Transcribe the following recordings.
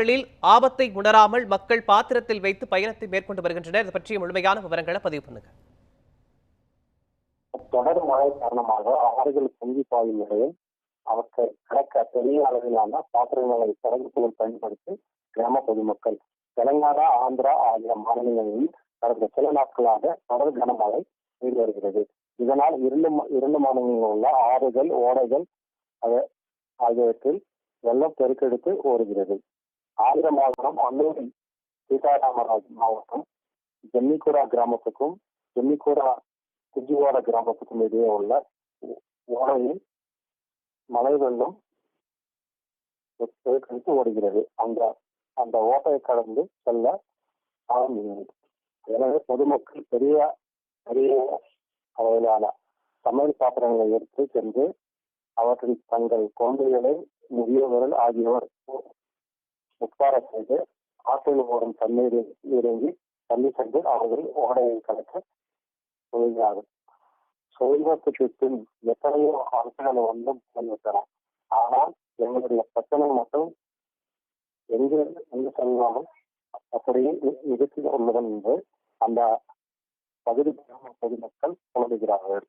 களில் ஆபத்தை உணராமல் மக்கள் பாத்திரத்தில் வைத்து பயணத்தை மேற்கொண்டு வருகின்றனர். இது பற்றிய முழுமையான விவரங்களை பதிவு பண்ணுங்க. தொடர் மழை காரணமாக ஆறுகள் பொங்கி பாயும் நிலையில் அவற்றை கடக்க பெரிய அளவிலான பாத்திரங்களை சரக்குகள் பயன்படுத்தி கிராம பொதுமக்கள் தெலங்கானா ஆந்திரா ஆகிய மாநிலங்களில் கடந்த சில நாட்களாக தொடர் கனமழை பெய்து வருகிறது. இதனால் இரண்டு இரண்டு மாநிலங்களில் உள்ள ஆறுகள் ஓடைகள் ஆகியவற்றில் வெள்ளம் பெருக்கெடுத்து ஓடுகிறது. ஆந்திர மாவட்டம் அன்னூரி சீதாராமராஜ் மாவட்டம் ஜென்னிகூடா கிராமத்துக்கும் ஜென்னிகூடா குஜிவாட கிராமத்துக்கும் இடையே உள்ள ஓடையில் மழை வெள்ளம் கழித்து ஓடுகிறது. அந்த அந்த ஓட்டையை கடந்து செல்ல ஆரம்பிக்கிறது எனவே பொதுமக்கள் பெரிய பெரிய அளவிலான சமையல் பாத்திரங்களை எடுத்து சென்று அவற்றில் தங்கள் குழந்தைகளை முதியவர்கள் ஆகியோர் உட்கார செய்து ஆற்றில் ஓடும் தண்ணீரில் இறங்கி தள்ளி சென்று அவர்கள் ஓடையை கடக்க சொல்கிறார்கள் சுதந்திரத்துக்கு பின் எத்தனையோ அரசுகள் வந்து வந்துவிட்டன ஆனால் எங்களுடைய பிரச்சனை மட்டும் எங்கே எங்கு செல்லாமல் அப்படியே இ- இடுக்கி உள்ளதன் என்று அந்த பகுதி கிராம பொதுமக்கள் உணர்கிறார்கள்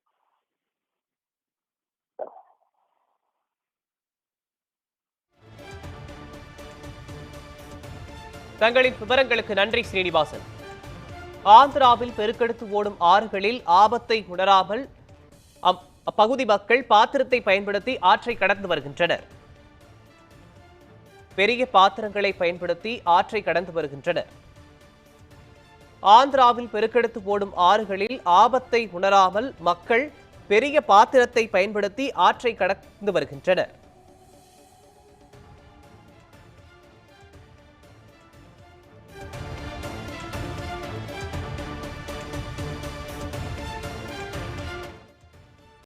தங்களின் விவரங்களுக்கு நன்றி ஸ்ரீனிவாசன். ஆந்திராவில் பெருக்கெடுத்து ஓடும் ஆறுகளில் ஆபத்தை உணராமல் அப்பகுதி மக்கள் பாத்திரத்தை பயன்படுத்தி ஆற்றை கடந்து வருகின்றனர். பெரிய பாத்திரங்களை பயன்படுத்தி ஆற்றை கடந்து வருகின்றனர். ஆந்திராவில் பெருக்கெடுத்து ஓடும் ஆறுகளில் ஆபத்தை உணராமல் மக்கள் பெரிய பாத்திரத்தை பயன்படுத்தி ஆற்றை கடந்து வருகின்றனர்.